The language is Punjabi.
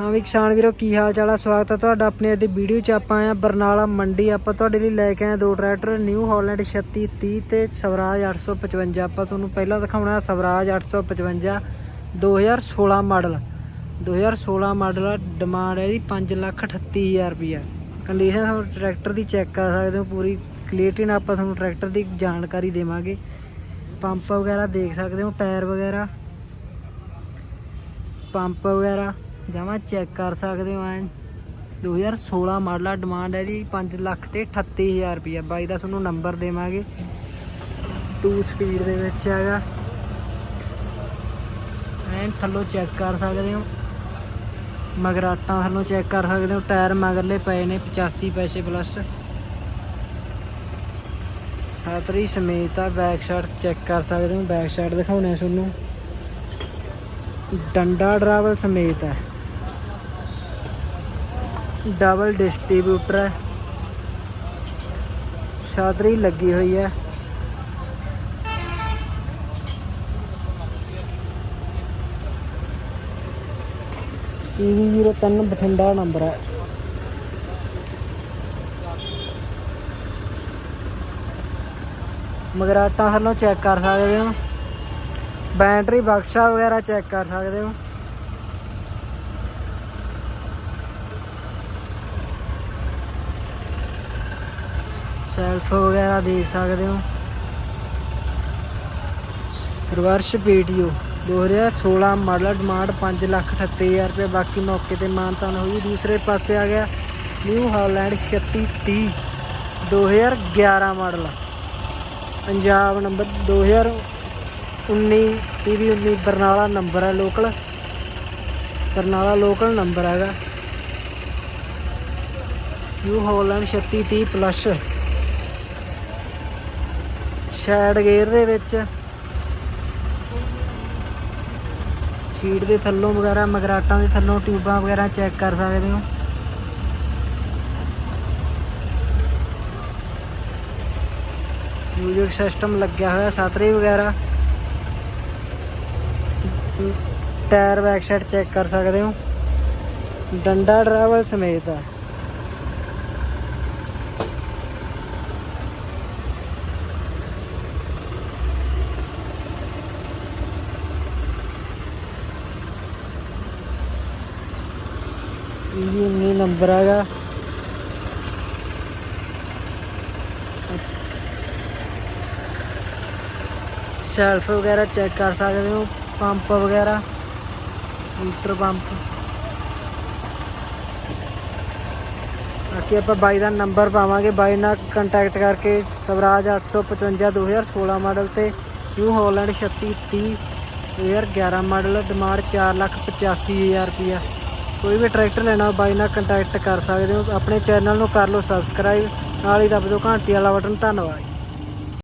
ਹਾਂ ਵੀ ਕਿਸਾਨ ਵੀਰੋ, ਕੀ ਹਾਲ ਚਾਲ ਆ? ਸਵਾਗਤ ਹੈ ਤੁਹਾਡਾ ਆਪਣੇ ਅੱਜ ਦੀ ਵੀਡੀਓ 'ਚ ਆਪਾਂ ਆਏ ਆ ਬਰਨਾਲਾ ਮੰਡੀ। ਆਪਾਂ ਤੁਹਾਡੇ ਲਈ ਲੈ ਕੇ ਆਏ ਦੋ ਟਰੈਕਟਰ ਨਿਊ ਹਾਲੈਂਡ 3630 ਤੇ ਸਵਰਾਜ 855 ਆਪਾਂ ਤੁਹਾਨੂੰ ਪਹਿਲਾਂ ਦਿਖਾਉਣਾ ਹੈ ਸਵਰਾਜ 855 2016 ਮਾਡਲ। 2016 ਮਾਡਲ ਆ ਡਿਮਾਂਡ ਹੈ ਇਹਦੀ 538000 ਰੁਪਇਆ ਕੰਡੀਸ਼ਨ ਤੁਹਾਨੂੰ ਟਰੈਕਟਰ ਦੀ ਚੈੱਕ ਕਰ ਸਕਦੇ ਹੋ, ਪੂਰੀ ਕਲੀਅਰਟੀ ਨਾਲ ਆਪਾਂ ਤੁਹਾਨੂੰ ਟਰੈਕਟਰ ਦੀ ਜਾਣਕਾਰੀ ਦੇਵਾਂਗੇ। ਪੰਪ ਵਗੈਰਾ ਦੇਖ ਸਕਦੇ ਹੋ, ਟਾਇਰ ਵਗੈਰਾ, ਪੰਪ ਵਗੈਰਾ। ਜਮਾ ਚੈੱਕ ਕਰ ਸਕਦੇ ਹੋ ਐਨ। 2016 ਮਾਡਲ ਆ ਡਿਮਾਂਡ ਹੈ ਜੀ 5 ਲੱਖ ਤੇ 38000 ਰੁਪਇਆ ਬਾਈ ਦਾ ਤੁਹਾਨੂੰ ਨੰਬਰ ਦੇਵਾਂਗੇ। 2 ਸਪੀਡ ਦੇ ਵਿੱਚ ਹੈਗਾ। ਐਨ ਥੱਲੋਂ ਚੈੱਕ ਕਰ ਸਕਦੇ ਹੋ। ਮਗਰਾਟਾਂ ਥੱਲੋਂ ਚੈੱਕ ਕਰ ਸਕਦੇ ਹੋ। ਟਾਇਰ ਮਗਰਲੇ ਪਏ ਨੇ 85 ਪੈਸੇ ਪਲੱਸ ਸਾਤਰੀ ਸਮੇਤ ਆ ਬੈਕ ਸਾਈਡ ਚੈੱਕ ਕਰ ਸਕਦੇ ਹੋ। ਬੈਕ ਸਾਈਡ ਦਿਖਾਉਣੇ ਤੁਹਾਨੂੰ। ਡੰਡਾ ਡਰਾਵਲ ਸਮੇਤ ਹੈ ਡਬਲ ਡਿਸਟ੍ਰੀਬਿਊਟਰ ਹੈ। ਛਾਤਰੀ ਲੱਗੀ ਹੋਈ ਹੈ। ਈਵੀ 03 ਬਠਿੰਡਾ ਨੰਬਰ ਹੈ। ਮਗਰਾਟਾਂ ਥੱਲੋਂ ਚੈੱਕ ਕਰ ਸਕਦੇ ਹੋ। ਬੈਟਰੀ ਬਕਸਾ ਵਗੈਰਾ ਚੈੱਕ ਕਰ ਸਕਦੇ ਹੋ। ਸੈਲਫ ਵਗੈਰਾ ਦੇਖ ਸਕਦੇ ਹੋ। ਰਿਵਰਸ ਪੀਟੀਓ 2016 ਮਾਡਲ ਡਿਮਾਂਡ 538000 ਰੁਪਏ, ਬਾਕੀ ਮੌਕੇ ਤੇ ਮਾਨਤਾਨ ਹੋਈ। ਦੂਸਰੇ ਪਾਸੇ ਆ ਗਿਆ New Holland 3630 2011 model. Punjab number 2019 PV 19 Barnala number ਹੈ ਲੋਕਲ ਬਰਨਾਲਾ ਲੋਕਲ ਨੰਬਰ ਹੈਗਾ। ਨਿਊ ਹਾਲੈਂਡ 3630 ਪਲੱਸ ਸ਼ੈਡ ਗੇਅਰ ਦੇ ਵਿੱਚ। ਸ਼ੀਟ ਦੇ ਥੱਲੋਂ ਵਗੈਰਾ ਮਗਰਾਟਾਂ ਦੇ ਥੱਲੋਂ ਟਿਊਬਾਂ ਵਗੈਰਾ ਚੈੱਕ ਕਰ ਸਕਦੇ ਹੋ। ਮਿਊਜ਼ਿਕ ਸਿਸਟਮ ਲੱਗਿਆ ਹੋਇਆ, ਸਾਤਰੀ ਵਗੈਰਾ। ਟਾਇਰ ਬੈਕ ਸਾਈਡ ਚੈੱਕ ਕਰ ਸਕਦੇ ਹੋ। ਡੰਡਾ ਡਰਾਈਵਰ ਸਮੇਤ ਹੈ 19 ਨੰਬਰ ਹੈਗਾ। ਸ਼ੈਲਫ ਵਗੈਰਾ ਚੈੱਕ ਕਰ ਸਕਦੇ ਹੋ ਪੰਪ ਵਗੈਰਾ ਮੀਟਰ ਪੰਪ ਬਾਕੀ ਆਪਾਂ ਬਾਈ ਦਾ ਨੰਬਰ ਪਾਵਾਂਗੇ, ਬਾਈ ਨਾਲ ਕੰਟੈਕਟ ਕਰਕੇ ਸਵਰਾਜ 855 2016 ਮਾਡਲ ਤੇ ਨਿਊ ਹਾਲੈਂਡ 3630 2011 ਮਾਡਲ ਡਿਮਾਂਡ 485000 ਰੁਪਿਆ ਕੋਈ ਵੀ ਟਰੈਕਟਰ ਲੈਣਾ ਬਾਈ ਨਾਲ ਕੰਟੈਕਟ ਕਰ ਸਕਦੇ ਹੋ। ਆਪਣੇ ਚੈਨਲ ਨੂੰ ਕਰ ਲਓ ਸਬਸਕ੍ਰਾਈਬ ਨਾਲ ਹੀ ਦੱਬ ਦਿਓ ਘੰਟੀ ਵਾਲਾ ਬਟਨ। ਧੰਨਵਾਦ।